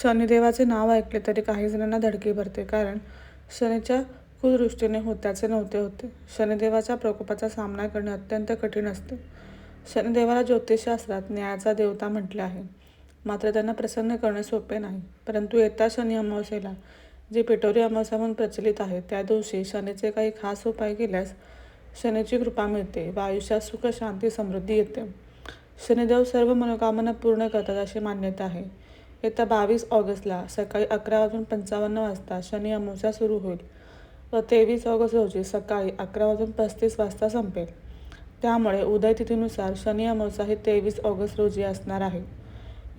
शनिदेवाचे नाव ऐकले तरी काही जणांना धडकी भरते कारण शनीच्या कुदृष्टीने होत्याचे नव्हते होते. शनिदेवाच्या प्रकोपाचा सामना करणे अत्यंत कठीण असते. शनिदेवाला ज्योतिषशास्त्रात न्यायाचा देवता म्हटले आहे. मात्र त्यांना प्रसन्न करणे सोपे नाही. परंतु येत्या शनी अमावस्येला जी पिटोरी अमावस्या म्हणून प्रचलित आहे त्या दिवशी शनीचे काही खास उपाय केल्यास शनीची कृपा मिळते व आयुष्यात सुख शांती समृद्धी येते. शनिदेव सर्व मनोकामना पूर्ण करतात अशी मान्यता आहे. येत्या बावीस ऑगस्टला सकाळी अकरा वाजून पंचावन्न वाजता शनी अमावस्या सुरू होईल व तेवीस ऑगस्ट रोजी सकाळी अकरा वाजून पस्तीस वाजता संपेल. त्यामुळे उदय तिथीनुसार शनी अमावस्या ही तेवीस ऑगस्ट रोजी असणार आहे.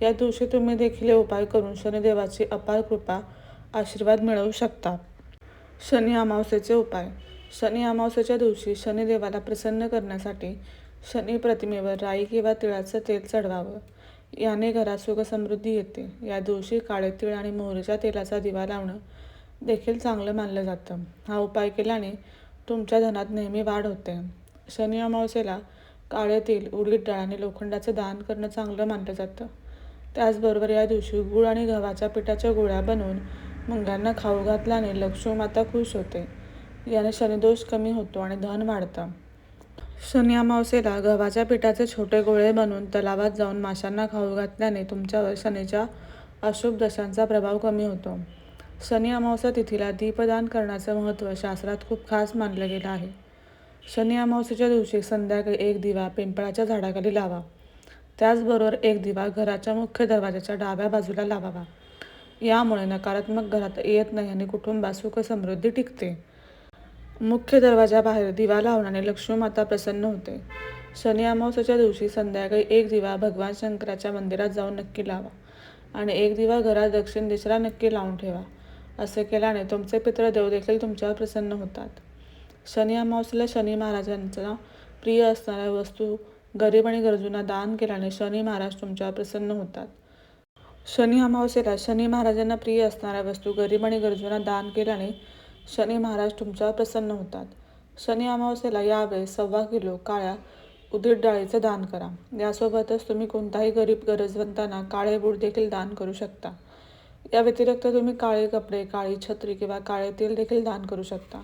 या दिवशी तुम्ही देखील उपाय करून शनिदेवाची अपार कृपा आशीर्वाद मिळवू शकता. शनी अमावस्येचे उपाय. शनी अमावस्येच्या दिवशी शनिदेवाला प्रसन्न करण्यासाठी शनी प्रतिमेवर राई किंवा तिळाचं तेल चढवावं. याने घरात सुख समृद्धी येते. या दिवशी काळे तीळ आणि मोहरीच्या तेलाचा दिवा लावणं देखील चांगलं मानलं जातं. हा उपाय केल्याने तुमच्या धनात नेहमी वाढ होते. शनी अमावस्येला काळे तेल उडीद डाळ आणि लोखंडाचं दान करणं चांगलं मानलं जातं. त्याचबरोबर या दिवशी गूळ आणि गव्हाच्या पिठाच्या गोळ्या बनवून मुंग्यांना खाऊ घातल्याने लक्ष्मी माता खुश होते. याने शनिदोष कमी होतो आणि धन वाढतं. शनी अमावस्येला गव्हाच्या पिठाचे छोटे गोळे बनवून तलावात जाऊन माशांना खाऊ घातल्याने तुमच्यावर शनीच्या अशुभ दशांचा प्रभाव कमी होतो. शनी अमावस्या तिथीला दीपदान करण्याचं महत्त्व शास्त्रात खूप खास मानलं गेलं आहे. शनी अमावस्येच्या दिवशी संध्याकाळी एक दिवा पिंपळाच्या झाडाखाली लावा. त्याचबरोबर एक दिवा घराच्या मुख्य दरवाजाच्या डाव्या बाजूला लावावा. यामुळे नकारात्मक घरात येत नाही आणि कुटुंबात सुखसमृद्धी टिकते. मुख्य दरवाजाबाहेर दिवा लावण्याने लक्ष्मी माता प्रसन्न होते. शनी अमावस्याच्या दिवशी संध्याकाळी एक दिवा भगवान शंकराच्या मंदिरात जाऊन नक्की लावा आणि एक दिवा घरात दक्षिण दिशेला नक्की लावून ठेवा. असे केल्याने तुमचे पितृदेव देखील तुमच्यावर प्रसन्न होतात. शनी अमावस्याला शनी महाराजांचा प्रिय असणाऱ्या वस्तू गरीब आणि गरजूंना दान केल्याने शनी महाराज तुमच्यावर प्रसन्न होतात. शनी अमावस्येला शनी महाराजांना प्रिय असणाऱ्या वस्तू गरीब आणि गरजूंना दान केल्याने शनी महाराज तुमच्यावर प्रसन्न होतात. शनी अमावस्येला यावेळेस सव्वा किलो काळ्या उडीद डाळीचं दान करा. यासोबतच तुम्ही कोणताही गरीब गरजवंतांना काळे बूट देखील दान करू शकता. या व्यतिरिक्त तुम्ही काळे कपडे काळी छत्री किंवा काळे तेल देखील दान करू शकता.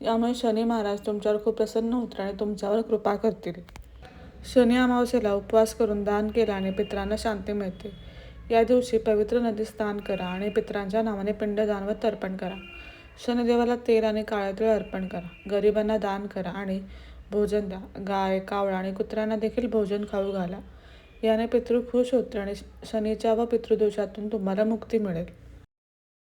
यामुळे शनी महाराज तुमच्यावर खूप प्रसन्न होतील आणि तुमच्यावर कृपा करतील. शनी अमावस्येला उपवास करून दान केल्याने पितरांना शांती मिळते. या दिवशी पवित्र नदीत स्नान करा आणि पितरांच्या नावाने पिंडदान व तर्पण करा. शनिदेवाला तेल आणि काळ्या अर्पण करा. गरिबांना दान करा आणि भोजन द्या. गाय कावळा आणि कुत्र्यांना देखील भोजन खाऊ घाला. याने पितृ खुश होते आणि शनीच्या व पितृदोषातून तुम्हाला मुक्ती मिळेल.